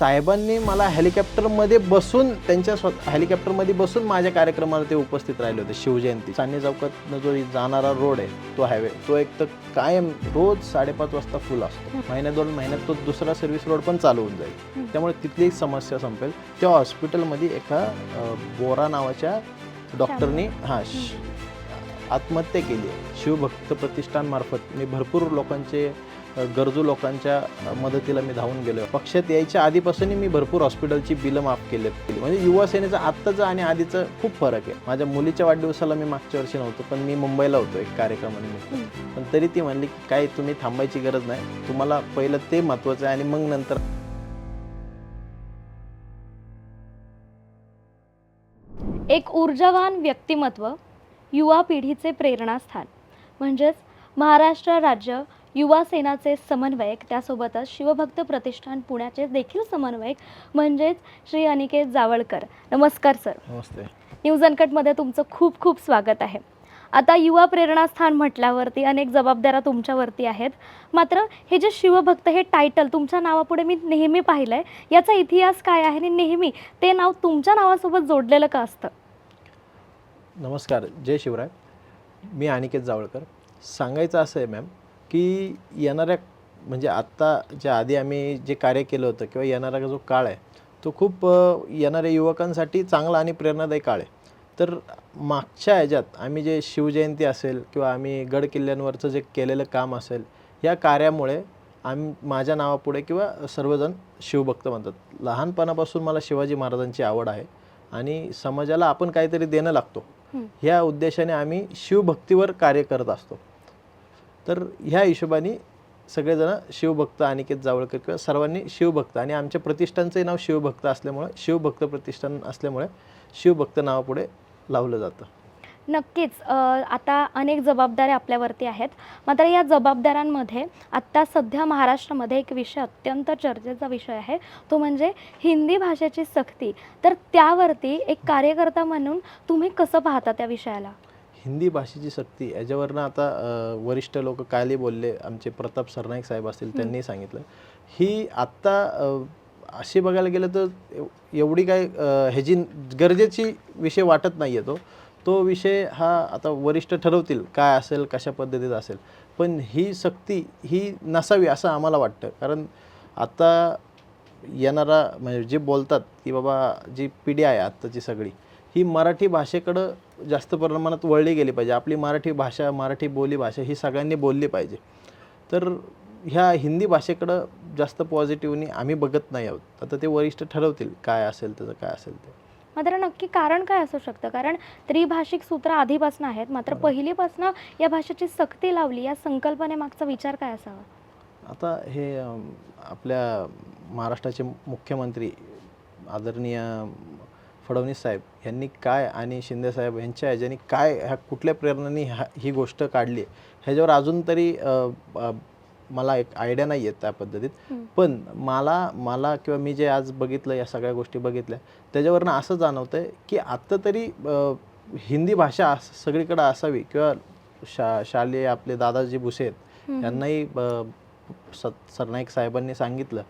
साहेबांनी मला हेलिकॉप्टरमध्ये बसून त्यांच्या स्व हेलिकॉप्टरमध्ये बसून माझ्या कार्यक्रमाला ते उपस्थित राहिले होते शिवजयंती. चांदणी चौकातनं जो जाणारा रोड आहे तो हायवे तो एक तर कायम रोज साडेपाच वाजता फुल असतो. महिन्या दोन महिन्यात तो दुसरा सर्व्हिस रोड पण चालू होऊन जाईल. त्यामुळे तिथली समस्या संपेल. त्या हॉस्पिटलमध्ये एका बोरा नावाच्या डॉक्टरनी हां. आत्महत्या केली आहे. शिवभक्त प्रतिष्ठानमार्फत. मी भरपूर लोकांचे गरजू लोकांच्या मदतीला मी धावून गेलो पक्षात यायच्या आधीपासून मी भरपूर हॉस्पिटलची बिलं माफ केलेत म्हणजे युवा सेनेचं आत्ताचं आणि आधीचं खूप फरक आहे. माझ्या मुलीच्या वाढदिवसाला मी मागच्या वर्षी नव्हतो पण मी मुंबईला होतो एक कार्यक्रमानिमित्त. पण तरी ती म्हणली की काय तुम्ही थांबायची गरज नाही. तुम्हाला पहिलं ते महत्त्वाचं आहे आणि मग नंतर एक ऊर्जावान व्यक्तिमत्व युवा पिढीचे प्रेरणास्थान. म्हणजेच महाराष्ट्र राज्य युवा सेनाचे समन्वयक त्यासोबतच शिवभक्त प्रतिष्ठान पुण्याचे देखील समन्वयक म्हणजेच श्री अनिकेत जावळकर. नमस्कार सर. नमस्ते. न्यूज अनकटमध्ये तुमचं खूप खूप स्वागत आहे. आता युवा प्रेरणास्थान म्हटल्यावरती अनेक जबाबदाऱ्या तुमच्यावरती आहेत. मात्र हे जे शिवभक्त हे टायटल तुमच्या नावापुढे मी नेहमी पाहिलं आहे याचा इतिहास काय आहे आणि नेहमी ते नाव तुमच्या नावासोबत जोडलेलं का असतं? नमस्कार. जय शिवराय. मी अनिकेत जावळकर. सांगायचं असं आहे मॅम की येणाऱ्या म्हणजे आत्ताच्या आधी आम्ही जे कार्य केलं होतं किंवा येणारा जो काळ आहे तो खूप येणाऱ्या युवकांसाठी चांगला आणि प्रेरणादायी काळ आहे. तर मागच्या ह्याच्यात आम्ही जे शिवजयंती असेल किंवा आम्ही गड किल्ल्यांवरचं जे केलेलं काम असेल या कार्यामुळे आम माझ्या नावापुढे किंवा सर्वजण शिवभक्त म्हणतात लहानपणापासून मला शिवाजी महाराजांची आवड आहे आणि समाजाला आपण काहीतरी देणं लागतो. ह्या उद्देशाने आम्ही शिवभक्तीवर कार्य करत असतो. तर ह्या हिशोबाने सगळेजण शिवभक्त अनिकेत जावळकर किंवा सर्वांनी शिवभक्त आणि आमच्या प्रतिष्ठानचंही नाव शिवभक्त असल्यामुळे शिवभक्त प्रतिष्ठान असल्यामुळे शिवभक्त नावापुढे लावलं जातं. नक्कीच. आता अनेक जबाबदाऱ्या आपल्यावरती आहेत. मात्र या जबाबदाऱ्यांमध्ये आत्ता सध्या महाराष्ट्रामध्ये एक विषय अत्यंत चर्चेचा विषय आहे. तो म्हणजे हिंदी भाषेची सक्ती. तर त्यावरती एक कार्यकर्ता म्हणून तुम्ही कसं पाहता त्या विषयाला? हिंदी भाषेची सक्ती याच्यावरनं आता वरिष्ठ लोक काली बोलले आमचे प्रताप सरनाईक साहेब असतील त्यांनी सांगितलं. ही आत्ता अशी बघायला गेलं तर एव- एवढी काय ह्याची गरजेची विषय वाटत नाही आहे तो. तो विषय हा आता वरिष्ठ ठरवतील काय असेल कशा पद्धतीत असेल. पण ही सक्ती ही नसावी असं आम्हाला वाटतं. कारण आता येणारा म्हणजे जे बोलतात की बाबा जी पिढी आहे आत्ताची सगळी ही मराठी भाषेकडं जास्त प्रमाणात वळली गेली पाहिजे. आपली मराठी भाषा मराठी बोली भाषा ही सगळ्यांनी बोलली पाहिजे. तर ह्या हिंदी भाषेकडं जास्त पॉझिटिव्हनी आम्ही बघत नाही आहोत. आता ते वरिष्ठ ठरवतील काय असेल त्याचं काय असेल ते. मात्र नक्की कारण काय असू शकतं? कारण त्रिभाषिक सूत्र आधीपासून आहेत. मात्र पहिलीपासून या भाषेची सक्ती लावली. या संकल्पनेमागचा विचार काय असावा? आता हे आपल्या महाराष्ट्राचे मुख्यमंत्री आदरणीय फडणवीस साहेब यांनी काय आणि शिंदे साहेब यांच्या ह्याच्यानी काय ह्या कुठल्या प्रेरणेने ह्या ही गोष्ट काढली ह्याच्यावर अजून तरी मला एक आयडिया नाही आहेत त्या पद्धतीत. पण मला मला किंवा मी जे आज बघितलं या सगळ्या गोष्टी बघितल्या त्याच्यावरनं असं जाणवतं आहे की आत्ता तरी हिंदी भाषा अस- सगळीकडे असावी किंवा शा शालेय आपले दादाजी भुसे आहेत. यांनाही सरनाईक साहेबांनी सांगितलं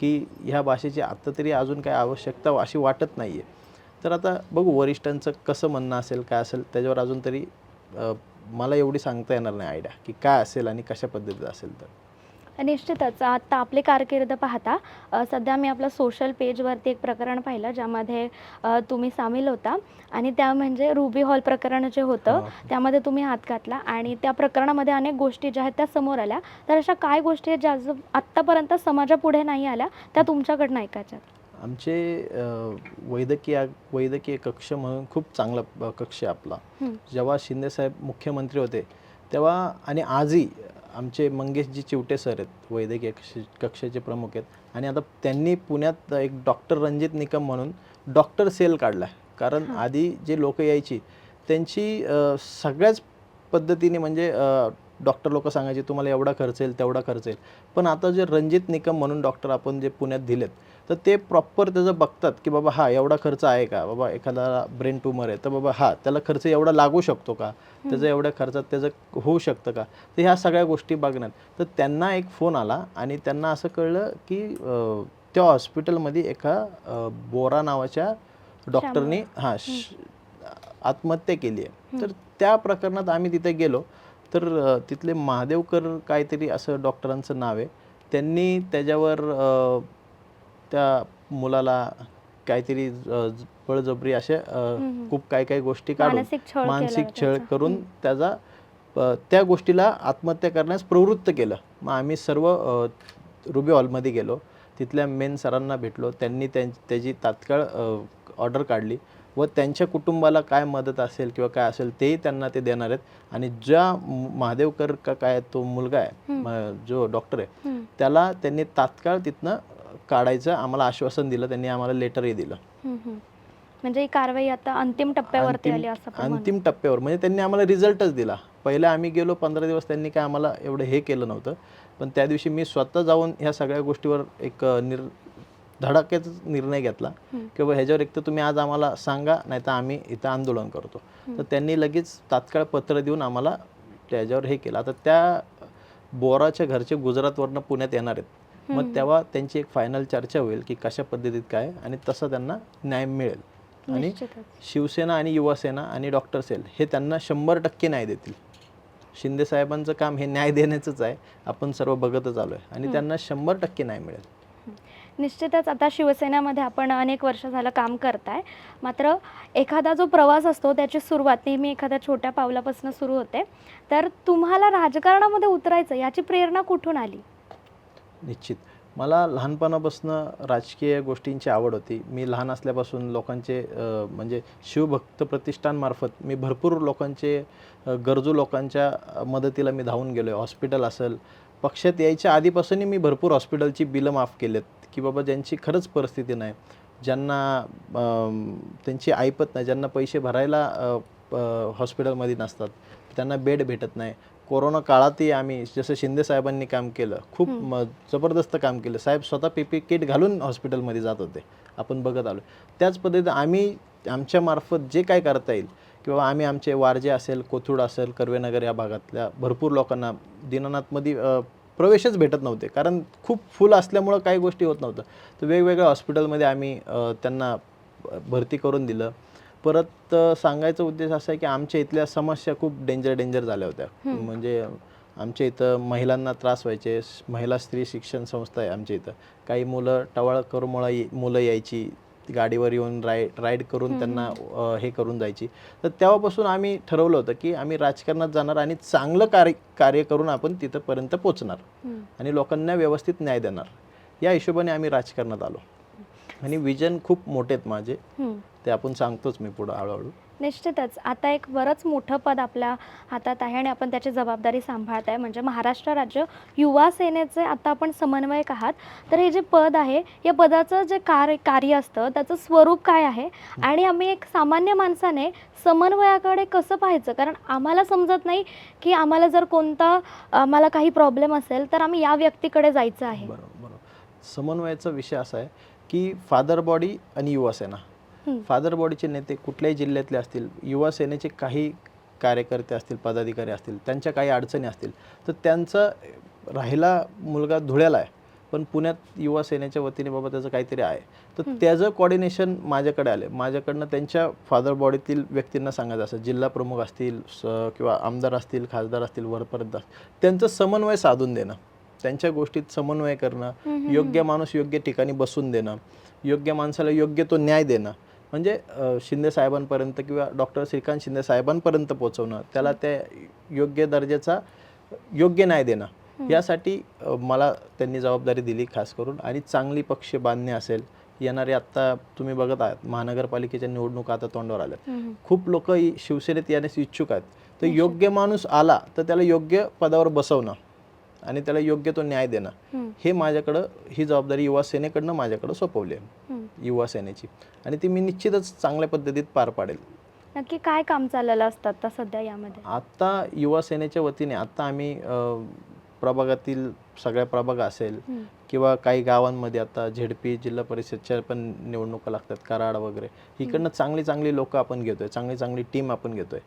की ह्या भाषेची आत्ता तरी अजून काय आवश्यकता अशी वाटत नाही आहे तर आता बघू वरिष्ठांचं कसं म्हणणं असेल काय असेल त्याच्यावर अजून तरी मला एवढी सांगता येणार नाही आयडिया की काय असेल आणि कशा पद्धतीत असेल तर. निश्चितच. आता आपली कारकीर्द पाहता सध्या मी आपलं सोशल पेजवरती एक प्रकरण पाहिलं ज्यामध्ये तुम्ही सामील होता आणि त्या म्हणजे रुबी हॉल प्रकरण जे होतं. त्यामध्ये तुम्ही हात घातला आणि त्या प्रकरणामध्ये अनेक गोष्टी ज्या आहेत त्या समोर आल्या. तर अशा काय गोष्टी आहेत ज्या आत्तापर्यंत समाजापुढे नाही आल्या त्या तुमच्याकडनं ऐकायच्या आमचे वैद्यकीय वैद्यकीय कक्ष म्हणून खूप चांगला कक्ष आहे आपला. जेव्हा शिंदेसाहेब मुख्यमंत्री होते तेव्हा आणि आजही आमचे मंगेशजी चिवटे सर आहेत वैद्यकीय कक्ष कक्षाचे प्रमुख आहेत. आणि आता त्यांनी पुण्यात एक डॉक्टर रणजित निकम म्हणून डॉक्टर सेल काढला आहे कारण आधी जे लोक यायची त्यांची सगळ्याच पद्धतीने म्हणजे डॉक्टर लोक सांगायचे तुम्हाला एवढा खर्च येईल तेवढा खर्च येईल. पण आता जे रणजित निकम म्हणून डॉक्टर आपण जे पुण्यात दिलेत तर ते प्रॉपर त्याचं बघतात की बाबा हा एवढा खर्च आहे का? बाबा एखादा ब्रेन ट्यूमर आहे. तर बाबा हा त्याला खर्च एवढा लागू शकतो का? त्याचं एवढ्या खर्चात त्याचं होऊ शकतं का? तर ह्या सगळ्या गोष्टी बघण्यात. तर त्यांना एक फोन आला आणि त्यांना असं कळलं की त्या हॉस्पिटलमध्ये एका बोरा नावाच्या डॉक्टरनी हां श- आत्महत्या केली आहे. तर त्या प्रकरणात आम्ही तिथे गेलो. तर तिथले महादेवकर काहीतरी असं डॉक्टरांचं नाव आहे. त्यांनी त्याच्यावर त्या मुलाला काहीतरी बळजबरी असे खूप काही काही गोष्टी काढून मानसिक छळ. करून त्याचा त्या गोष्टीला आत्महत्या करण्यास प्रवृत्त केलं. मग आम्ही सर्व रुबी हॉलमध्ये गेलो. तिथल्या मेन सरांना भेटलो. त्यांनी त्यां त्याची तात्काळ ऑर्डर काढली व त्यांच्या कुटुंबाला काय मदत असेल किंवा काय असेल तेही त्यांना ते देणार आहेत. आणि ज्या महादेवकर का काय तो मुलगा आहे जो डॉक्टर आहे. त्याला त्यांनी तात्काळ तिथनं काढायचं आम्हाला आश्वासन दिलं त्यांनी आम्हाला लेटरही दिलं. म्हणजे ही कारवाई आता अंतिम टप्प्यावरती आली असं म्हणू. अंतिम टप्प्यावर. म्हणजे त्यांनी आम्हाला रिझल्टच दिला. पहिले आम्ही गेलो पंधरा दिवस त्यांनी काय आम्हाला एवढं हे केलं नव्हतं. पण त्या दिवशी मी स्वतः जाऊन ह्या सगळ्या गोष्टीवर एक अ, निर धडाक्याचा निर्णय घेतला. की बाबा ह्याच्यावर एक तर तुम्ही आज आम्हाला सांगा नाही तर आम्ही इथं आंदोलन करतो. तर त्यांनी लगेच तात्काळ पत्र देऊन आम्हाला त्याच्यावर हे केलं. आता त्या बोराच्या घरचे गुजरातवरनं पुण्यात येणार आहेत. मग तेव्हा त्यांची एक फायनल चर्चा होईल की कशा पद्धतीत काय आणि तसं त्यांना न्याय मिळेल. आणि. शिवसेना आणि युवासेना आणि डॉक्टर सेल हे त्यांना शंभर टक्के न्याय देतील. शिंदे साहेबांचं काम हे न्याय देण्याचंच आहे आपण सर्व बघतच आलो आहे आणि त्यांना शंभर टक्के न्याय मिळेल. निश्चितच आता शिवसेनेमध्ये आपण अनेक वर्ष झालं काम करताय. मात्र एखादा जो प्रवास असतो त्याची सुरुवात नेहमी एखाद्या छोट्या पावलापासून सुरू होते. तर तुम्हाला राजकारणामध्ये उतरायचं याची प्रेरणा कुठून आली? निश्चित. मला लहानपणापासून राजकीय गोष्टींची आवड होती. मी लहान असल्यापासून लोकांचे म्हणजे शिवभक्त प्रतिष्ठानमार्फत मी भरपूर लोकांचे गरजू लोकांच्या मदतीला मी धावून गेलो आहे हॉस्पिटल असेल पक्षात यायच्या आधीपासूनही मी भरपूर हॉस्पिटलची बिलं माफ केलेत की बाबा ज्यांची खरंच परिस्थिती नाही. ज्यांना त्यांची ऐपत नाही. ज्यांना पैसे भरायला प- हॉस्पिटलमध्ये नसतात. त्यांना बेड भेटत नाही. कोरोना काळातही आम्ही जसं शिंदे साहेबांनी काम केलं खूप म- जबरदस्त काम केलं. साहेब स्वतः पी पी किट घालून हॉस्पिटलमध्ये जात होते. आपण बघत आलो. त्याच पद्धतीने आम्ही आमच्या मार्फत जे काय करता येईल किंवा आम्ही आमचे वारजे असेल कोथरूड असेल कर्वेनगर या भागातल्या भरपूर लोकांना दीनानाथमध्ये प्रवेशच भेटत नव्हते. कारण खूप फुल असल्यामुळं काही गोष्टी होत नव्हतं. तर वेगवेगळ्या हॉस्पिटलमध्ये आम्ही त्यांना भरती करून दिलं. परत सांगायचा उद्देश असा आहे की आमच्या इथल्या समस्या खूप डेंजर डेंजर झाल्या होत्या. म्हणजे आमच्या इथं महिलांना त्रास व्हायचे. महिला स्त्री शिक्षण संस्था आहे आमच्या इथं. काही मुलं टवाळ करून मुलं यायची गाडीवर येऊन राईड राईड करून त्यांना हे. करून जायची. तर तेव्हापासून आम्ही ठरवलं होतं की आम्ही राजकारणात जाणार आणि चांगलं कार्य कार्य करून आपण तिथंपर्यंत पोचणार. आणि लोकांना व्यवस्थित न्याय देणार. या हिशोबाने आम्ही राजकारणात आलो. आणि विजन खूप मोठे आहेत माझे. ते आपण सांगतोच मी पुढं हळूहळू. निश्चितच. आता एक बरंच मोठं पद आपल्या हातात आहे आणि आपण त्याची जबाबदारी सांभाळत आहे. म्हणजे महाराष्ट्र राज्य युवा सेनेचे आता आपण समन्वयक आहात. तर हे जे पद आहे या पदाचं जे कार्य कार्य असतं त्याचं स्वरूप काय आहे? आणि आम्ही एक सामान्य माणसाने समन्वयाकडे कसं पाहायचं? कारण आम्हाला समजत नाही की आम्हाला जर कोणता आम्हाला काही प्रॉब्लेम असेल तर आम्ही या व्यक्तीकडे जायचं आहे. बरोबर बरोबर. समन्वयाचा विषय असा आहे की फादर बॉडी आणि युवा सेना. हम्म. फादर बॉडीचे नेते कुठल्याही जिल्ह्यातले असतील युवा सेनेचे काही कार्यकर्ते असतील पदाधिकारी असतील त्यांच्या काही अडचणी असतील तर त्यांचं राहिला मुलगा धुळ्याला आहे पण पुण्यात युवा सेनेच्या वतीने बाबा त्याचं काहीतरी आहे. तर त्याचं कॉर्डिनेशन माझ्याकडे आले माझ्याकडनं त्यांच्या फादर बॉडीतील व्यक्तींना सांगायचं असं जिल्हा प्रमुख असतील किंवा आमदार असतील खासदार असतील वरपर्यंत त्यांचं समन्वय साधून देणं. त्यांच्या गोष्टीत समन्वय करणं योग्य माणूस योग्य ठिकाणी बसून देणं योग्य माणसाला योग्य तो न्याय देणं. म्हणजे शिंदे साहेबांपर्यंत किंवा डॉक्टर श्रीकांत शिंदे साहेबांपर्यंत पोहोचवणं त्याला त्या योग्य दर्जाचा योग्य न्याय देणं. यासाठी मला त्यांनी जबाबदारी दिली खास करून आणि चांगली पक्ष बांधणे असेल येणारे आत्ता तुम्ही बघत आहात महानगरपालिकेच्या निवडणुका आता तोंडावर आल्यात. खूप लोक शिवसेनेत येण्यास इच्छुक आहेत. तर योग्य माणूस आला तर त्याला योग्य पदावर बसवणं. आणि त्याला योग्य तो न्याय देणं. हे माझ्याकडं ही जबाबदारी युवा सेनेकडनं माझ्याकडं सोपवली आहे. युवा सेनेची. आणि ती मी निश्चितच चांगल्या पद्धतीत पार पाडेल. नक्की काय काम चाललेलं असतं आता सध्या यामध्ये? आत्ता युवा सेनेच्या वतीने आत्ता आम्ही प्रभागातील सगळ्या प्रभाग असेल. किंवा काही गावांमध्ये आता झेडपी जिल्हा परिषदच्या पण निवडणुका लागतात कराड वगैरे. इकडनं चांगली चांगली लोक आपण घेतोय चांगली चांगली टीम आपण घेतोय.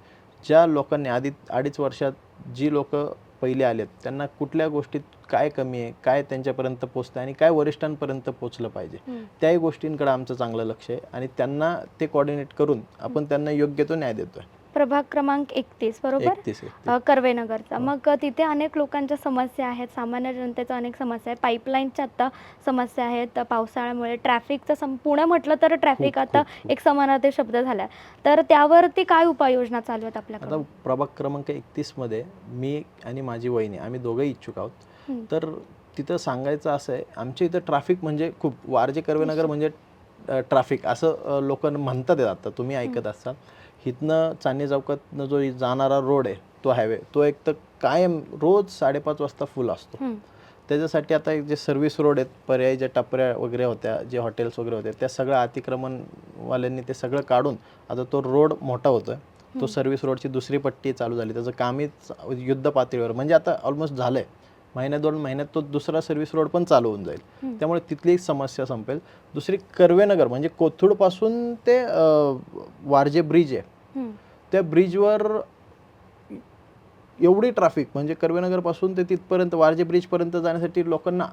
ज्या लोकांनी आधी अडीच वर्षात जी लोक पहिले आलेत त्यांना कुठल्या गोष्टीत काय कमी आहे काय त्यांच्यापर्यंत पोचतं आणि काय वरिष्ठांपर्यंत पोचलं पाहिजे. त्याही गोष्टींकडे आमचं चांगलं लक्ष आहे आणि त्यांना ते कोऑर्डिनेट करून आपण त्यांना योग्य तो न्याय देतोय. प्रभाग क्रमांक एकतीस बरोबर? एकतीस कर्वेनगरचा. मग अ, तिथे अनेक लोकांच्या समस्या आहेत. सामान्य जनतेच्या अनेक समस्या आहेत. पाईपलाईनच्या आता समस्या आहेत. पावसाळ्यामुळे ट्रॅफिकचं सम पुणे म्हटलं तर ट्रॅफिक खूप, आता खूप. एक समानार्थी शब्द झाला तर त्यावरती काय उपाययोजना चालू आहेत आता आपल्याकडे प्रभाग क्रमांक एकतीसमध्ये मी आणि माझी वहिनी आम्ही दोघंही इच्छुक आहोत. हम्म. तर तिथं सांगायचं असं आहे आमच्या इथं ट्रॅफिक म्हणजे खूप वारजे कर्वेनगर म्हणजे ट्रॅफिक असं लोक म्हणतात आता तुम्ही ऐकत असाल. इथनं चांदणी चौकातनं जो जाणारा रोड आहे तो हायवे तो एक तर कायम रोज साडेपाच वाजता फुल असतो. त्याच्यासाठी आता जे सर्व्हिस रोड आहेत पर्यायी ज्या टपऱ्या वगैरे होत्या जे हॉटेल्स वगैरे होते त्या सगळं अतिक्रमणवाल्यांनी ते सगळं काढून आता तो रोड मोठा होतोय. तो सर्व्हिस रोडची दुसरी पट्टी चालू झाली. त्याचं कामही युद्ध पातळीवर म्हणजे आता ऑलमोस्ट झालंय. महिन्या दोन महिन्यात तो दुसरा सर्व्हिस रोड पण चालू होऊन जाईल. त्यामुळे तिथली एक समस्या संपेल दुसरी कर्वेनगर म्हणजे कोथरूडपासून ते वारजे ब्रिज आहे. त्या ब्रिजवर एवढी ट्रॅफिक म्हणजे कर्वेनगरपासून ते तिथपर्यंत वारजे ब्रिजपर्यंत जाण्यासाठी लोकांना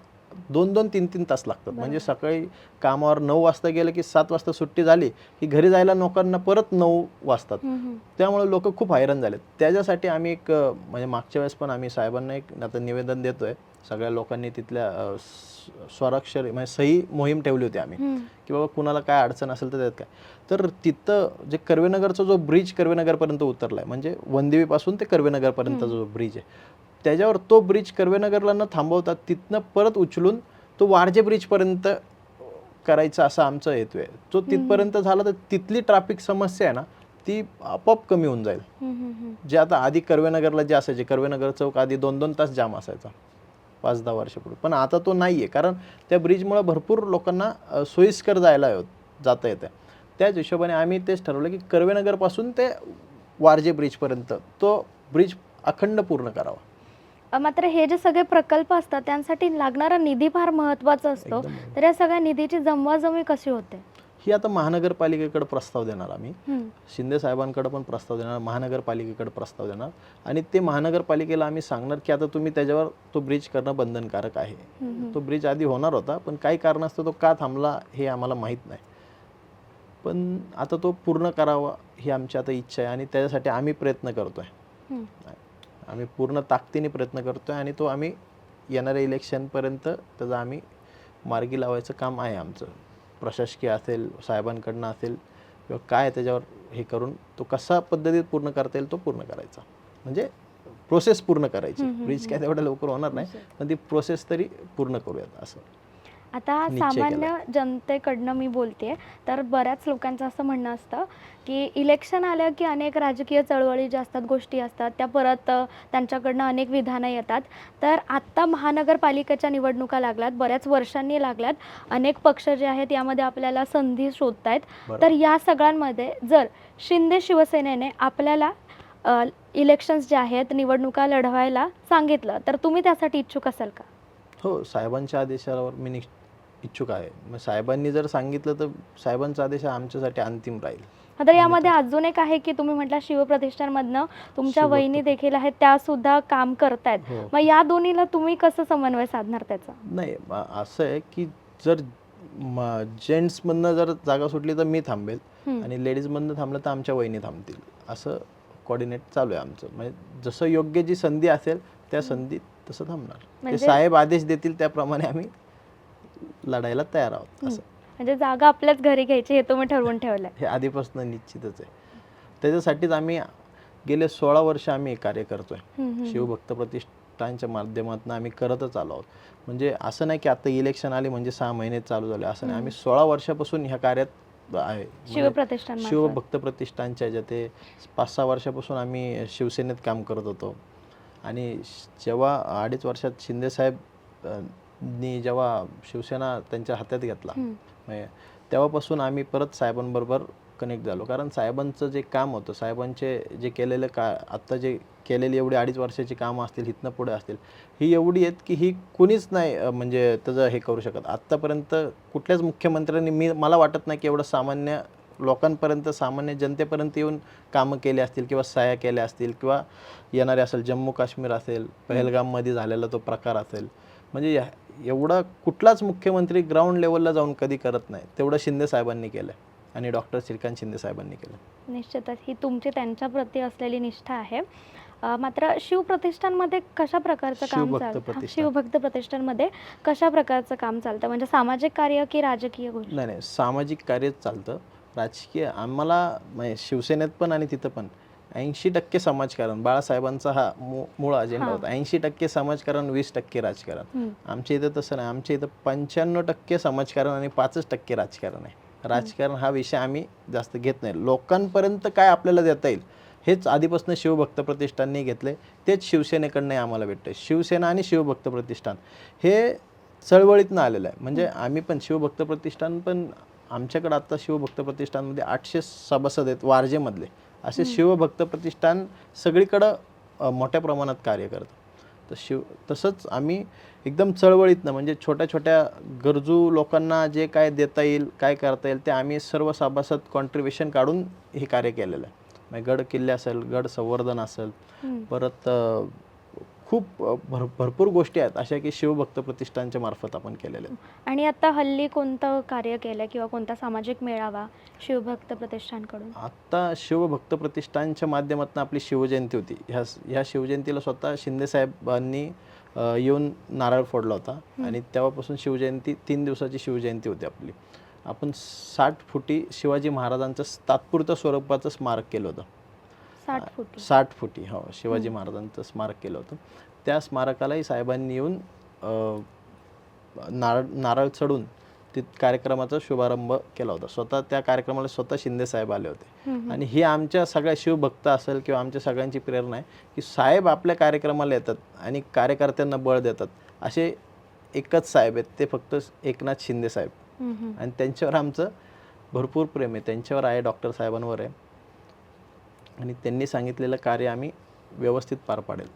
दोन दोन तीन तीन तास लागतात. म्हणजे सकाळी कामावर नऊ वाजता गेलं की सात वाजता सुट्टी झाली की घरी जायला लोकांना परत नऊ वाजतात. त्यामुळे लोक खूप हैराण झालेत. त्याच्यासाठी आम्ही एक म्हणजे मागच्या वेळेस पण आम्ही साहेबांना एक आता निवेदन देतोय. सगळ्या लोकांनी तिथल्या स्वराक्षर म्हणजे सही मोहीम ठेवली होती आम्ही. की बाबा कुणाला काय अडचण असेल तर त्यात काय. तर तिथं जे कर्वेनगरचा जो ब्रिज कर्वेनगरपर्यंत उतरलाय म्हणजे वनदेवीपासून ते कर्वेनगरपर्यंतचा जो ब्रिज आहे त्याच्यावर तो ब्रिज कर्वेनगरला न थांबवतात तिथनं परत उचलून तो वारजे ब्रिजपर्यंत करायचा असा आमचा हेतू आहे. तो तिथपर्यंत झाला तर तिथली ट्रॅफिक समस्या आहे ना ती आपोआप कमी होऊन जाईल. जे आता आधी कर्वेनगरला जे असायचे कर्वेनगर चौक आधी दोन दोन तास जाम असायचा. पाच दहा वर्षापूर्वी. पण आता तो नाही आहे कारण त्या ब्रिजमुळे भरपूर लोकांना सोयीस्कर जायला होत जाता येतं त्याच हिशोबाने आम्ही तेच ठरवलं की कर्वेनगरपासून ते वारजे ब्रिजपर्यंत तो ब्रिज अखंड पूर्ण करावा. मात्र हे जे सगळे प्रकल्प असतात त्यांसाठी लागणारा निधी फार महत्त्वाचा असतो. तर या सगळ्या निधीची जमवाजमी कशी होते ही आता महानगरपालिकेकडे प्रस्ताव देणार आम्ही. शिंदे साहेबांकडे पण प्रस्ताव देणार महानगरपालिकेकडे प्रस्ताव देणार आणि ते महानगरपालिकेला आम्ही सांगणार की आता तुम्ही त्याच्यावर तो ब्रिज करणं बंधनकारक आहे. तो ब्रिज आधी होणार होता पण काही कारणास्तव तो का थांबला हे आम्हाला माहीत नाही पण आता तो पूर्ण करावा ही आमची आता इच्छा आहे आणि त्याच्यासाठी आम्ही प्रयत्न करतोय. आम्ही पूर्ण ताकदीने प्रयत्न करतोय आणि तो आम्ही येणाऱ्या इलेक्शनपर्यंत त्याचा आम्ही मार्गी लावायचं काम आहे आमचं. प्रशासकीय असेल साहेबांकडनं असेल किंवा काय त्याच्यावर हे करून तो कसा पद्धतीत पूर्ण करता येईल तो पूर्ण करायचा. म्हणजे प्रोसेस पूर्ण करायची. ब्रिज काय तेवढ्या लवकर होणार नाही पण ती प्रोसेस तरी पूर्ण करूयात असं. आता निश्चय सामान्य जनतेकडनं मी बोलते तर बऱ्याच लोकांचं असं म्हणणं असतं की इलेक्शन आलं की अनेक राजकीय चळवळी ज्या असतात गोष्टी असतात त्या परत अ, त्यांच्याकडनं अनेक विधानं येतात. तर आत्ता महानगरपालिकेच्या निवडणुका लागल्यात बऱ्याच वर्षांनी लागल्यात. अनेक पक्ष जे आहेत यामध्ये आपल्याला संधी शोधत आहेत बरोबर. तर या सगळ्यांमध्ये जर शिंदे शिवसेनेने आपल्याला इलेक्शन्स जे आहेत निवडणुका लढवायला सांगितलं तर तुम्ही त्यासाठी इच्छुक असाल का? हो साहेबांच्या आदेशावर मी निश्च- इच्छुक आहे. मग साहेबांनी जर सांगितलं तर साहेबांचा आदेश हा आमच्यासाठी अंतिम राहील. तर यामध्ये अजून एक आहे की तुम्ही म्हटलं शिवप्रतिष्ठानमधनं तुमच्या वहिनी देखील आहेत त्या सुद्धा काम करतायत. हो. मग या दोन्हीला तुम्ही कसं समन्वय साधणार त्याचा? नाही म- असं आहे की जर जेंट्समधनं जर जागा सुटली तर मी थांबेल हम्म. आणि लेडीजमधनं थांबलं तर आमच्या वहिनी थांबतील. असं कोऑर्डिनेट चालू आहे आमचं. म्हणजे जसं योग्य जी संधी असेल त्या संधीत तसं थांबणार. ते म्हणजे- साहेब आदेश देतील त्याप्रमाणे आम्ही लढायला तयार आहोत असं. म्हणजे जागा आपल्याच घरी घ्यायची हे तुम्ही ठरवून ठेवलंय. हे आधीपासून निश्चितच आहे. त्याच्यासाठीच आम्ही गेले सोळा वर्ष आम्ही हे कार्य करतोय. शिवभक्त प्रतिष्ठानच्या माध्यमातून आम्ही करतच आलो आहोत. म्हणजे असं नाही की आता इलेक्शन आले म्हणजे सहा महिने चालू झाले असं नाही. आम्ही सोळा वर्षापासून ह्या कार्यात आहे. म्हणजे शिवप्रतिष्ठान. शिवभक्त प्रतिष्ठानच्या ज्या ते पाच सहा वर्षापासून आम्ही शिवसेनेत काम करत होतो. आणि जेव्हा अडीच वर्षात शिंदेसाहेब नी जेव्हा शिवसेना त्यांच्या हातात घेतला. म्हणजे तेव्हापासून आम्ही परत साहेबांबरोबर कनेक्ट झालो. कारण साहेबांचं जे काम होतं साहेबांचे जे केलेलं का आत्ता जे केलेली एवढी अडीच वर्षाची कामं असतील इथनं पुढे असतील ही एवढी आहेत की ही कुणीच नाही म्हणजे त्याचं हे करू शकत. आत्तापर्यंत कुठल्याच मुख्यमंत्र्यांनी मी मला वाटत नाही की एवढं सामान्य लोकांपर्यंत सामान्य जनतेपर्यंत येऊन कामं केली असतील किंवा सहाय्या केल्या असतील किंवा येणारे असेल जम्मू काश्मीर असेल पहलगाममध्ये झालेला तो प्रकार असेल. म्हणजे एवढा कुठलाच मुख्यमंत्री ग्राउंड लेवलला जाऊन कधी करत नाही. तेवढं शिंदे साहेबांनी केलं आणि डॉक्टर श्रीकांत शिंदे साहेबांनी केलं निश्चितच. ही तुमची त्यांच्याप्रती असलेली निष्ठा आहे. मात्र शिवप्रतिष्ठानमध्ये कशा प्रकारचं काम चालतं? प्रतिष्ठान. शिवभक्त प्रतिष्ठानमध्ये कशा प्रकारचं काम चालतं? म्हणजे सामाजिक कार्य की राजकीय गोष्ट? नाही नाही. सामाजिक कार्यच चालतं. राजकीय आम्हाला म्हणजे शिवसेनेत पण आणि तिथं पण ऐंशी टक्के समाजकारण बाळासाहेबांचा हा मू- मूळ अजेंडा. होता. ऐंशी टक्के समाजकारण वीस टक्के राजकारण. आमच्या इथं तसं नाही. आमच्या इथं पंच्याण्णव टक्के समाजकारण आणि पाचच टक्के राजकारण आहे. राजकारण हा विषय आम्ही जास्त घेत नाही. लोकांपर्यंत काय आपल्याला देता येईल हेच आधीपासून शिवभक्त प्रतिष्ठानने घेतले तेच शिवसेनेकडनं आम्हाला भेटतं शिवसेना आणि शिवभक्त प्रतिष्ठान हे चळवळीतनं आलेलं आहे. म्हणजे आम्ही पण शिवभक्त प्रतिष्ठान पण आमच्याकडे आता शिवभक्त प्रतिष्ठानमध्ये आठशे सभासद आहेत वारजेमधले. असे शिवभक्त प्रतिष्ठान सगळीकडं मोठ्या प्रमाणात कार्य करतं. तर शिव तसंच आम्ही एकदम चळवळीतनं म्हणजे छोट्या छोट्या गरजू लोकांना जे काय देता येईल काय करता येईल ते आम्ही सर्व सभासद कॉन्ट्रीब्युशन काढून हे कार्य केलेलं आहे. म्हणजे गड किल्ले असेल गड संवर्धन असेल. परत खूप भर भरपूर गोष्टी आहेत अशा की शिवभक्त प्रतिष्ठानच्या मार्फत आपण केलेल्या आहेत. आणि आता हल्ली कोणतं कार्य केलं किंवा कोणता सामाजिक मेळावा शिवभक्त प्रतिष्ठानकडून? आत्ता शिवभक्त प्रतिष्ठानच्या माध्यमातून आपली शिवजयंती होती. ह्या ह्या शिवजयंतीला स्वतः शिंदे साहेबांनी अ, येऊन नारळ फोडला होता. आणि तेव्हापासून शिवजयंती तीन दिवसाची शिवजयंती होती आपली. आपण साठ फुटी शिवाजी महाराजांचं तात्पुरतं स्वरूपाचं स्मारक केलं होतं. साठ फुटी. साठ फुटी हो शिवाजी महाराजांचं स्मारक केलं होतं. त्या स्मारकालाही साहेबांनी येऊन नारळ नारळ चढून ते कार्यक्रमाचा शुभारंभ केला होता. स्वतः त्या कार्यक्रमाला स्वतः शिंदे साहेब आले होते. आणि ही आमच्या सगळ्या शिवभक्त असेल किंवा आमच्या सगळ्यांची प्रेरणा आहे की साहेब आपल्या कार्यक्रमाला येतात आणि कार्यकर्त्यांना बळ देतात. असे एकच साहेब आहेत ते फक्त एकनाथ शिंदे साहेब. आणि त्यांच्यावर आमचं भरपूर प्रेम आहे. त्यांच्यावर आहे डॉक्टर साहेबांवर आहे. आणि त्यांनी सांगितलेलं कार्य आम्ही व्यवस्थित पार पाडेल.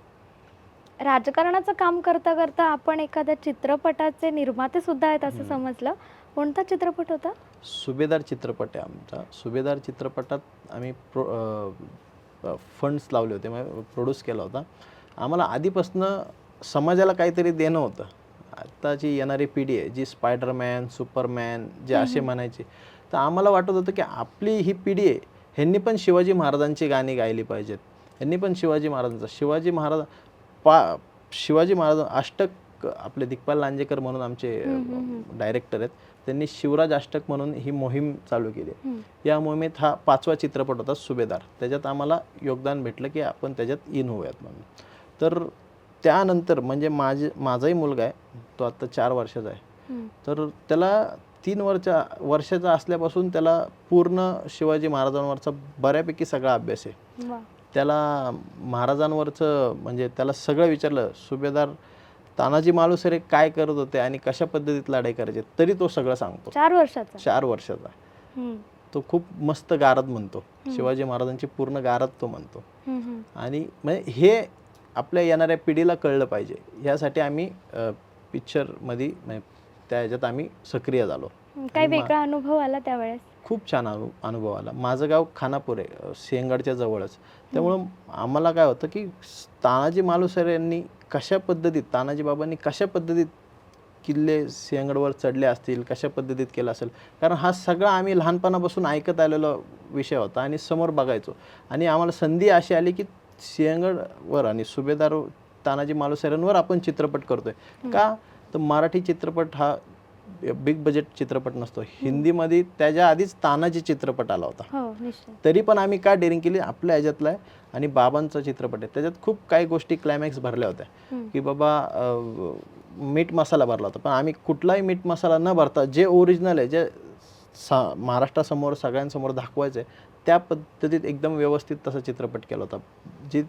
राजकारणाचं काम करता करता आपण एखाद्या चित्रपटाचे निर्माते सुद्धा आहेत असं समजलं. कोणता चित्रपट होता? सुभेदार चित्रपट आहे आमचा. सुभेदार चित्रपटात आम्ही प्रो फंड्स लावले होते म्हणजे प्रोड्यूस केला होता. आम्हाला आधीपासनं समाजाला काहीतरी देणं होतं. आत्ताची येणारी पिढी आहे जी स्पायडरमॅन सुपरमॅन जे असे म्हणायचे तर आम्हाला वाटत होतं की आपली ही पिढी आहे ह्यांनी पण शिवाजी महाराजांची गाणी गायली पाहिजेत. ह्यांनी पण शिवाजी महाराजांचा शिवाजी महाराज पा शिवाजी महाराज अष्टक आपले दिग्पाल लांजेकर म्हणून आमचे डायरेक्टर आहेत. त्यांनी शिवराज अष्टक म्हणून ही मोहीम चालू केली. या मोहिमेत हा पाचवा चित्रपट होता सुभेदार. त्याच्यात आम्हाला योगदान भेटलं की आपण त्याच्यात इन होऊयात म्हणून. तर त्यानंतर म्हणजे माझे माझाही मुलगा आहे तो आत्ता चार वर्षाचा आहे. तर त्याला तीन वर्ष वर्षाचा असल्यापासून त्याला पूर्ण शिवाजी महाराजांवरचा बऱ्यापैकी सगळा अभ्यास आहे. त्याला महाराजांवरचं म्हणजे त्याला सगळं विचारलं सुभेदार तानाजी मालुसरे काय करत होते आणि कशा पद्धतीत लढाई करायचे? तरी तो सगळं सांगतो. चार वर्षाचा? चार वर्षाचा. तो खूप मस्त गारद म्हणतो. शिवाजी महाराजांची पूर्ण गारद तो म्हणतो. आणि म्हणजे हे आपल्या येणाऱ्या पिढीला कळलं पाहिजे. यासाठी आम्ही पिक्चरमध्ये त्या ह्याच्यात आम्ही सक्रिय झालो. काही वेगळा अनुभव आला त्यावेळेस? खूप छान अनु अनुभव आला. माझं गाव खानापूर आहे सिंहगडच्या जवळच. त्यामुळं आम्हाला काय होतं की तानाजी मालुसर यांनी कशा पद्धतीत तानाजी बाबांनी कशा पद्धतीत किल्ले सिंहगडवर चढले असतील कशा पद्धतीत केलं असेल? कारण हा सगळा आम्ही लहानपणापासून ऐकत आलेला विषय होता आणि समोर बघायचो. आणि आम्हाला संधी अशी आली की सिंहगडवर आणि सुभेदार तानाजी मालुसऱ्यांवर आपण चित्रपट करतोय. का? तर मराठी चित्रपट हा बिग बजेट चित्रपट नसतो. हिंदीमध्ये त्याच्या आधीच तानाजी चित्रपट आला होता. हो तरी पण आम्ही का डेअरिंग केली? आपल्या ह्याच्यातला आहे आणि बाबांचा चित्रपट आहे. त्याच्यात खूप काही गोष्टी क्लायमॅक्स भरल्या होत्या. की बाबा मीठ मसाला भरला होता. पण आम्ही कुठलाही मीठ मसाला न भरता जे ओरिजिनल आहे जे सा महाराष्ट्रासमोर सगळ्यांसमोर दाखवायचं आहे त्या पद्धतीत एकदम व्यवस्थित तसा चित्रपट केला होता. जी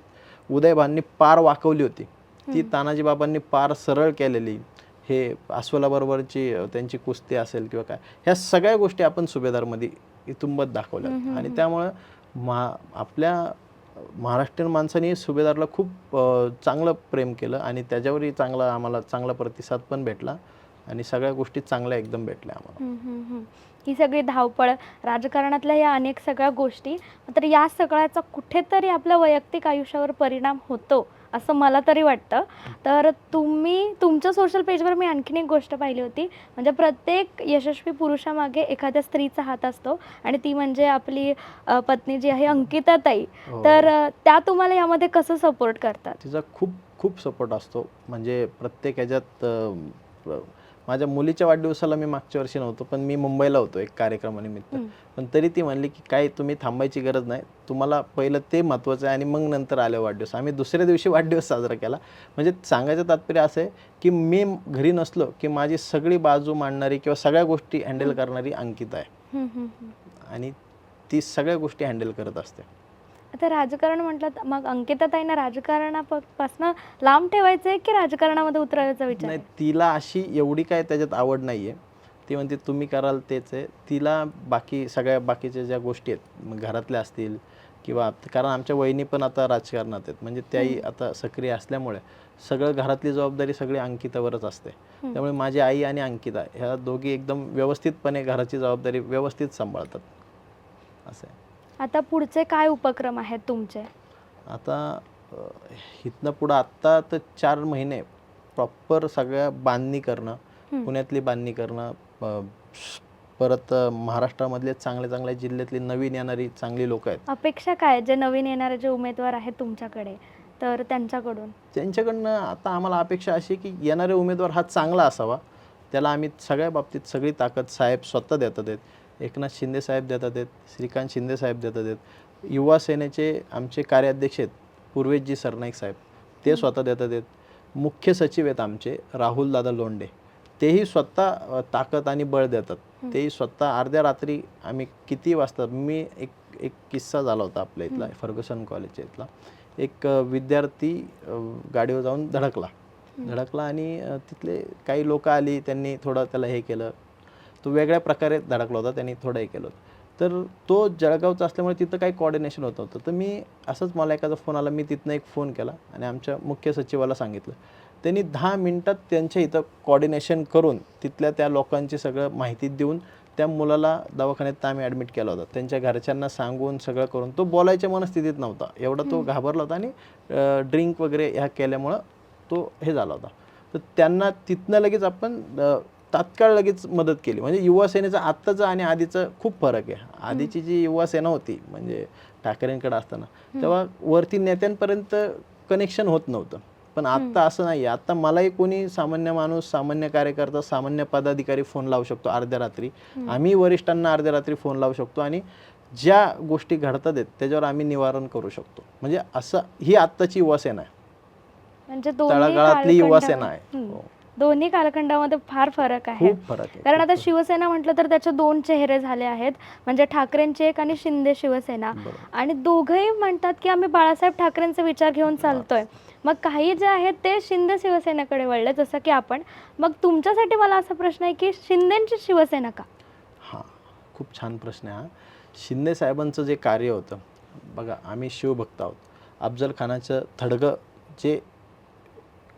उदयभाननी पार वाकवली होती. ती तानाजी बाबांनी पार सरळ केलेली. हे अस्वलाबरोबरची त्यांची कुस्ती असेल किंवा काय ह्या सगळ्या गोष्टी आपण सुभेदारमध्ये इतुंबत दाखवल्या आणि त्यामुळं मा आपल्या महाराष्ट्रीयन माणसांनी सुभेदारला खूप चांगलं प्रेम केलं आणि त्याच्यावरही चांगला आम्हाला चांगला प्रतिसाद पण भेटला आणि सगळ्या गोष्टी चांगल्या एकदम भेटल्या आम्हाला. ही सगळी धावपळ राजकारणातल्या या अनेक सगळ्या गोष्टी तर या सगळ्याचा कुठेतरी आपल्या वैयक्तिक आयुष्यावर परिणाम होतो. असं मला तरी वाटतं. तर तुम्ही तुमच्या सोशल पेजवर मी आणखीन एक गोष्ट पाहिली होती. म्हणजे प्रत्येक यशस्वी पुरुषामागे एखाद्या स्त्रीचा हात असतो आणि ती म्हणजे आपली पत्नी जी आहे अंकिता ताई हो. तर त्या तुम्हाला यामध्ये कसं सपोर्ट करतात? तिचा खूप खूप सपोर्ट असतो. म्हणजे प्रत्येक ह्याच्यात माझ्या मुलीच्या वाढदिवसाला मी मागच्या वर्षी नव्हतो पण मी मुंबईला होतो एक कार्यक्रमानिमित्त. पण तरी ती म्हणली की काय तुम्ही थांबायची गरज नाही. तुम्हाला पहिलं ते महत्त्वाचं आहे आणि मग नंतर आलं वाढदिवस. आम्ही दुसऱ्या दिवशी वाढदिवस साजरा केला. म्हणजे सांगायचं तात्पर्य असं आहे की मी घरी नसलो की माझी सगळी बाजू मांडणारी किंवा सगळ्या गोष्टी हँडल करणारी अंकिता आहे. आणि ती सगळ्या गोष्टी हँडल करत असते. आता राजकारण म्हटलं तर मग अंकिता ताईंना राजकारणापासून लांब ठेवायचं आहे की राजकारणामध्ये उतरायचा विचार नाही आहे? तिला अशी एवढी काय त्याच्यात आवड नाही आहे ती म्हणते तुम्ही कराल तेच आहे. तिला बाकी सगळ्या बाकीच्या ज्या गोष्टी आहेत मग घरातल्या असतील किंवा कारण आमच्या वहिनी पण आता राजकारणात आहेत. म्हणजे त्याही आता सक्रिय असल्यामुळे सगळं घरातली जबाबदारी सगळी अंकितावरच असते. त्यामुळे माझी आई आणि अंकिता ह्या दोघी एकदम व्यवस्थितपणे घराची जबाबदारी व्यवस्थित सांभाळतात. असं आहे. आता पुढचे काय उपक्रम आहेत तुमचे? आता इथनं पुढं आत्ता तर चार महिने प्रॉपर सगळ्या बांधणी करणं. पुण्यातली बांधणी करणं परत महाराष्ट्रामधले चांगल्या चांगल्या जिल्ह्यातली नवीन येणारी चांगली लोक आहेत. अपेक्षा काय? जे नवीन येणारे जे उमेदवार आहेत तुमच्याकडे तर त्यांच्याकडून? त्यांच्याकडनं आता आम्हाला अपेक्षा अशी की येणारे उमेदवार हा चांगला असावा. त्याला आम्ही सगळ्या बाबतीत सगळी ताकद साहेब स्वतः देतात आहेत. एकनाथ शिंदे साहेब देतात आहेत श्रीकांत शिंदे साहेब देतात आहेत. युवा सेनेचे आमचे कार्याध्यक्ष आहेत पूर्वेशजी सरनाईक साहेब ते स्वतः देतात आहेत. मुख्य सचिव आहेत आमचे राहुल दादा लोंढे. तेही स्वतः ताकद आणि बळ देतात. तेही स्वतः अर्ध्या रात्री आम्ही किती वाजता मी एक एक किस्सा झाला होता आपल्या इथला फर्ग्युसन कॉलेजच्या इथला. एक विद्यार्थी गाडीवर जाऊन धडकला. धडकला आणि तिथले काही लोक आली त्यांनी थोडं त्याला हे केलं. तो वेगळ्या प्रकारे धडकला होता त्यांनी थोडं हे केलं होतं. तर तो जळगावचा असल्यामुळे तिथं काही कॉर्डिनेशन होत नव्हतं. तर मी असंच मला एखादा फोन आला मी तिथनं एक फोन केला आणि आमच्या मुख्य सचिवाला सांगितलं. त्यांनी दहा मिनटात त्यांच्या इथं कॉर्डिनेशन करून तिथल्या त्या लोकांची सगळं माहिती देऊन त्या मुलाला दवाखान्यात आम्ही ॲडमिट केला होता. त्यांच्या घरच्यांना सांगून सगळं करून तो बोलायच्या मनस्थितीत नव्हता. एवढा तो घाबरला होता आणि ड्रिंक वगैरे ह्या केल्यामुळं तो हे झाला होता. तर त्यांना तिथनं लगेच आपण तात्काळ लगेच मदत केली. म्हणजे युवा सेनेचं आत्ताचं आणि आधीचं खूप फरक आहे. आधीची जी युवा सेना होती म्हणजे ठाकरेंकडे असताना तेव्हा वरती नेत्यांपर्यंत कनेक्शन होत नव्हतं. पण आत्ता असं नाही आहे आत्ता मलाही कोणी सामान्य माणूस सामान्य कार्यकर्ता सामान्य पदाधिकारी फोन लावू शकतो अर्ध्या रात्री. आम्ही वरिष्ठांना अर्ध्या रात्री फोन लावू शकतो आणि ज्या गोष्टी घडतात आहेत त्याच्यावर आम्ही निवारण करू शकतो. म्हणजे असं ही आत्ताची युवा सेना आहे. म्हणजे तळागाळातली युवा कालखंडा- सेना आहे. दोन्ही कालखंडामध्ये फार फरक आहे. खूप फरक आहे कारण आता. शिवसेना म्हटलं तर त्याचे दोन चेहरे झाले आहेत. म्हणजे ठाकरेंची एक आणि शिंदे शिवसेना. बरोबर. आणि दोघंही म्हणतात की आम्ही बाळासाहेब ठाकरेंचे विचार घेऊन चालतोय. मग काही जे आहेत ते शिंदे शिवसेनेकडे वळले जसं की आपण. मग तुमच्यासाठी मला असा प्रश्न आहे की शिंदेची शिवसेना का? हां खूप छान प्रश्न आहे हा. शिंदे साहेबांचं जे कार्य होतं बघा आम्ही शिवभक्त आहोत. अफजल खानाचं थडगं जे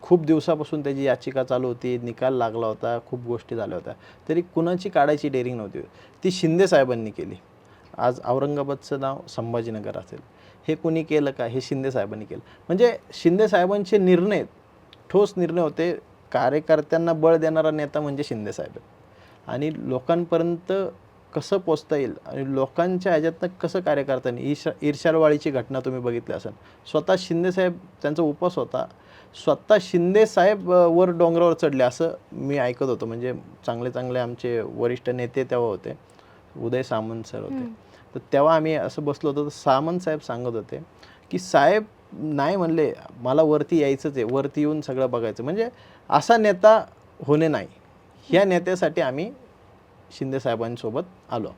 खूप दिवसापासून त्याची याचिका चालू होती निकाल लागला होता खूप गोष्टी झाल्या होत्या. तरी कुणाची काढायची डेअरिंग नव्हती. ती शिंदे साहेबांनी केली. आज औरंगाबादचं नाव संभाजीनगर असेल. हे कुणी केलं का? हे शिंदे साहेबांनी केलं. म्हणजे शिंदे साहेबांचे निर्णय ठोस निर्णय होते. कार्यकर्त्यांना बळ देणारा नेता म्हणजे शिंदे साहेब आणि लोकांपर्यंत कसं पोचता येईल आणि लोकांच्या ह्याच्यातनं कसं कार्यकर्त्यांनी? करता येईल ईर्षा ईर्षाळवाळीची घटना तुम्ही बघितली असेल. स्वतः शिंदेसाहेब त्यांचा उपवास होता. स्वतः शिंदे साहेब वर डोंगरावर चढले असं मी ऐकत होतो. म्हणजे चांगले चांगले आमचे वरिष्ठ नेते तेव्हा होते. उदय सामंत सर होते. तर तेव्हा आम्ही असं बसलो होतो. तर सामंत साहेब सांगत होते की साहेब नाही म्हणले मला वरती यायचंच आहे. वरती येऊन सगळं बघायचं. म्हणजे असा नेता होणे नाही. ह्या नेत्यासाठी आम्ही शिंदे साहेबांसोबत आलो.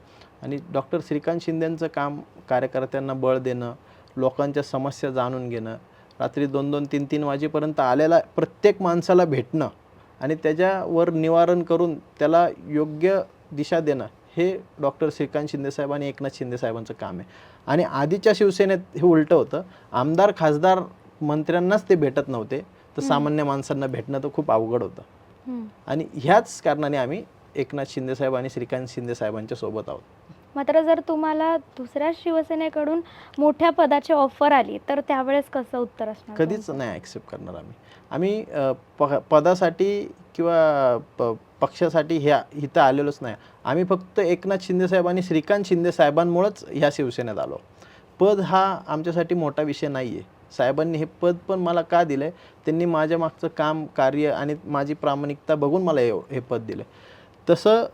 आणि डॉक्टर श्रीकांत शिंदेंचं काम कार्यकर्त्यांना बळ देणं लोकांच्या समस्या जाणून घेणं रात्री दोन दोन तीन तीन वाजेपर्यंत आलेला प्रत्येक माणसाला भेटणं आणि त्याच्यावर निवारण करून त्याला योग्य दिशा देणं हे डॉक्टर श्रीकांत शिंदेसाहेब आणि एकनाथ शिंदे साहेबांचं काम आहे. आणि आधीच्या शिवसेनेत हे उलटं होतं. आमदार खासदार मंत्र्यांनाच ते भेटत नव्हते. तर सामान्य माणसांना भेटणं तर खूप अवघड होतं. आणि ह्याच कारणाने आम्ही एकनाथ शिंदेसाहेब आणि श्रीकांत शिंदे साहेबांच्या सोबत आहोत. मात्र जर तुम्हाला दुसऱ्या शिवसेनेकडून मोठ्या पदाची ऑफर आली तर त्यावेळेस कसं उत्तर असणार कधीच नाही ॲक्सेप्ट करणार आम्ही. आम्ही प पदासाठी किंवा प पक्षासाठी ह्या इथं आलेलोच नाही. आम्ही फक्त एकनाथ शिंदेसाहेब आणि श्रीकांत शिंदे साहेबांमुळंच ह्या शिवसेनेत आलो. पद हा आमच्यासाठी मोठा विषय नाही आहे साहेबांनी हे पद पण मला का दिलं आहे त्यांनी माझ्या मागचं काम कार्य आणि माझी प्रामाणिकता बघून मला हे हे पद दिलं तसं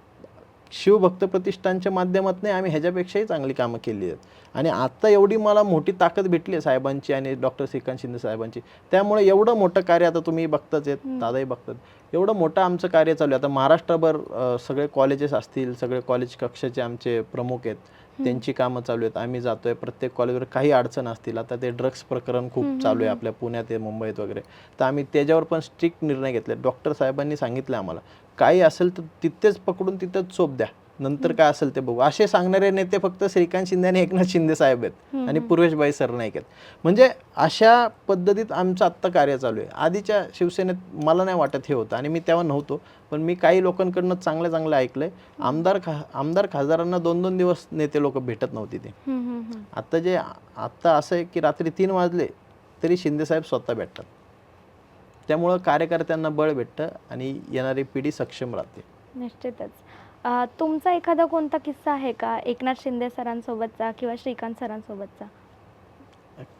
शिवभक्त प्रतिष्ठानच्या माध्यमातून आम्ही ह्याच्यापेक्षाही चांगली कामं केली आहेत. आणि आत्ता एवढी मला मोठी ताकद भेटली आहे साहेबांची आणि डॉक्टर श्रीकांत शिंदे साहेबांची. त्यामुळे एवढं मोठं कार्य आता तुम्ही बघताच आहेत दादाही बघतात. एवढं मोठं आमचं कार्य चालू आहे. आता महाराष्ट्रभर सगळे कॉलेजेस असतील सगळे कॉलेज कक्षाचे आमचे प्रमुख आहेत. त्यांची कामं चालू आहेत. आम्ही जातोय. प्रत्येक कॉलेजवर काही अडचण असतील. आता ते ड्रग्स प्रकरण खूप चालू आहे आपल्या पुण्यात आहे मुंबईत वगैरे. तर आम्ही त्याच्यावर पण स्ट्रिक्ट निर्णय घेतले. डॉक्टर साहेबांनी सांगितलं आम्हाला. काही असेल तर तिथेच पकडून तिथेच चोप द्या. नंतर काय असेल ते बघू. असे सांगणारे नेते फक्त श्रीकांत शिंदे आणि एकनाथ शिंदे साहेब आहेत आणि पूर्वेशबाई सरनाईक आहेत. म्हणजे अशा पद्धतीत आमचं आत्ता कार्य चालू आहे. आधीच्या शिवसेनेत मला नाही वाटत हे होतं आणि मी तेव्हा नव्हतो पण मी काही लोकांकडनं चांगलं चांगलं ऐकलंय. आमदार खा आमदार खासदारांना दोन दोन दिवस नेते लोक भेटत नव्हते ते. हम्म, हम्म, हम्म. आता जे आत्ता असं आहे की रात्री तीन वाजले तरी शिंदेसाहेब स्वतः भेटतात. त्यामुळं कार्यकर्त्यांना बळ भेटतं आणि येणारी पिढी सक्षम राहते. निश्चितच. तुमचा एखादा कोणता किस्सा आहे का एकनाथ शिंदे सरांसोबतचा किंवा श्रीकांत सरांसोबतचा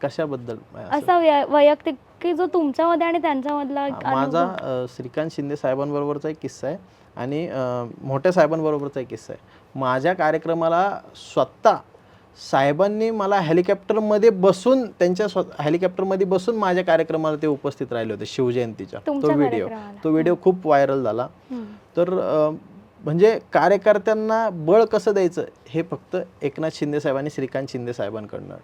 कशाबद्दल असं? वै- वैयक्तिक की जो तुमच्यामध्ये आणि त्यांच्यामधला एक हा, माझा अनुभव. अ, श्रीकांत शिंदे साहेबांबरोबरचा एक किस्सा आहे आणि अ, मोठ्या साहेबांबरोबरचा एक किस्सा आहे माझ्या कार्यक्रमाला स्वतः साहेबांनी मला हेलिकॉप्टरमध्ये बसून त्यांच्या स्व हेलिकॉप्टरमध्ये बसून माझ्या कार्यक्रमाला ते उपस्थित राहिले होते शिवजयंतीच्या तो तुमच्या व्हिडिओ कार्यक्रमाला. तो व्हिडिओ खूप व्हायरल झाला हम्म. तर अ, म्हणजे कार्यकर्त्यांना बळ कसं द्यायचं? हे फक्त एकनाथ शिंदे साहेब आणि श्रीकांत शिंदे साहेबांकडनं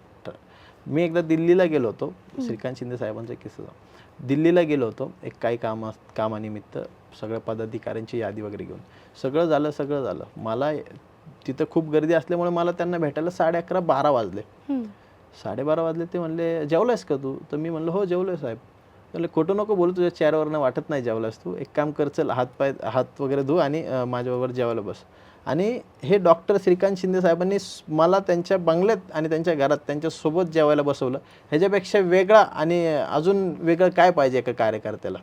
मी एकदा दिल्लीला गेलो होतो. श्रीकांत शिंदे साहेबांचा एक किस्सा. दिल्लीला गेलो होतो एक काही कामा कामानिमित्त सगळ्या पदाधिकाऱ्यांची यादी वगैरे घेऊन. सगळं झालं सगळं झालं. मला तिथं खूप गर्दी असल्यामुळे मला त्यांना भेटायला साडे अकरा बारा वाजले. साडेबारा वाजले ते म्हणले जेवलायस का तू? तर मी म्हणलं हो जेवलोय साहेब. म्हणले खोटं नको बोलू तुझ्या चेहऱ्यावरनं वाटत नाही जेवलास तू. एक काम कर चल हात पाय हात वगैरे धु आणि माझ्याबरोबर जेवायला बस. आणि हे डॉक्टर श्रीकांत शिंदे साहेबांनी मला त्यांच्या बंगल्यात आणि त्यांच्या घरात त्यांच्यासोबत जेवायला बसवलं. ह्याच्यापेक्षा वेगळा आणि अजून वेगळं काय पाहिजे एका कार्यकर्त्याला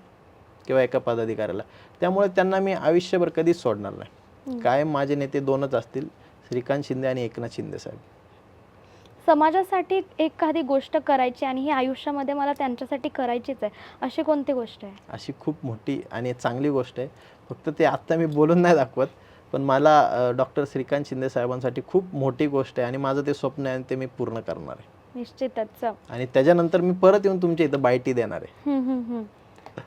किंवा एका पदाधिकाऱ्याला? त्यामुळे त्यांना मी आयुष्यभर कधीच सोडणार नाही. कायम माझे नेते दोनच असतील श्रीकांत शिंदे आणि एकनाथ शिंदे साहेब. समाजासाठी एखादी गोष्ट करायची आणि ही आयुष्यामध्ये मला त्यांच्यासाठी करायचीच आहे अशी कोणती गोष्ट आहे? अशी खूप मोठी आणि चांगली गोष्ट आहे. फक्त ते आत्ता मी बोलून नाही दाखवत पण मला डॉक्टर श्रीकांत शिंदे साहेबांसाठी खूप मोठी गोष्ट आहे आणि माझं ते स्वप्न आहे आणि ते मी पूर्ण करणार आहे. निश्चितच. आणि त्याच्यानंतर मी परत येऊन तुमच्या इथं बायटी देणार आहे.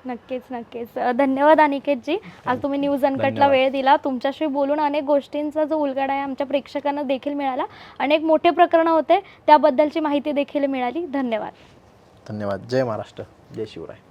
नक्कीच नक्कीच. धन्यवाद अनिकेतजी. आज तुम्ही न्यूज अनकटला. वेळ दिला. तुमच्याशी बोलून अनेक गोष्टींचा जो उलगडा आहे आमच्या प्रेक्षकांना देखील मिळाला. अनेक मोठे प्रकरण होते. त्याबद्दलची माहिती देखील मिळाली. धन्यवाद. धन्यवाद. जय महाराष्ट्र. जय शिवराय.